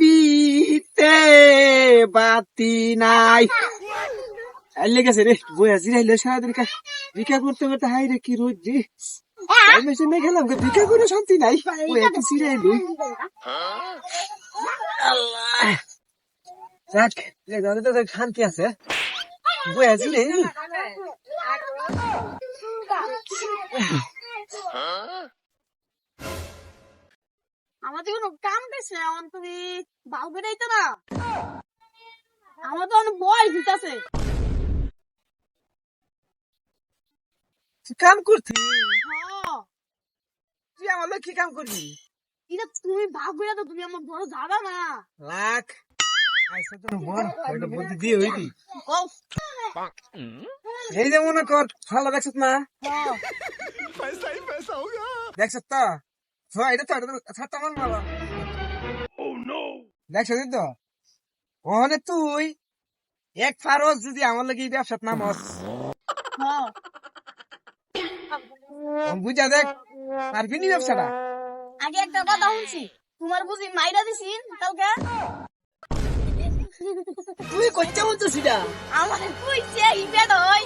বিতে বাতি নাই আর লেগেছে রে বই আজি রাইলে সারাদিন ভিক্ষা করতে করতে হাই রে কি রোজ রে নিয়ে গেলাম ভিক্ষা করে শান্তি নাই ওই একটু সিরাইলি আল্লাহ যাক দাদা তো শান্তি আছে বই আজি রে আমাদের কোনো কাম দিছে এখন তুমি বাউ বেড়াইতে না। আমার তো অনেক বয়স দিতেছে কাম করতি? হ্যাঁ। তুই আমার কি কাম করবি? এটা তুমি বাউ বেড়া তো তুমি আমার বড় দাদা না। লাখ। আইসা তো বল ওইটা বুদ্ধি দিয়ে হইবি? এই যে মনে কর ভালো দেখছত না? হ্যাঁ। দেখছত তো? হ্যাঁ এটা তো ছাড়তে দেখছত তো ওখানে তুই এক ফারস যদি আমার লাগে এই ব্যবসাত নামস। হ্যাঁ বুঝা দেখ পারবি নি ব্যবসাটা? আগে একটা কথা শুনছি তোমার বুঝি মাইরা দিছি কালকে? তুই করতে বলছিস এটা? আমার কইছে ইটা নয়। ওই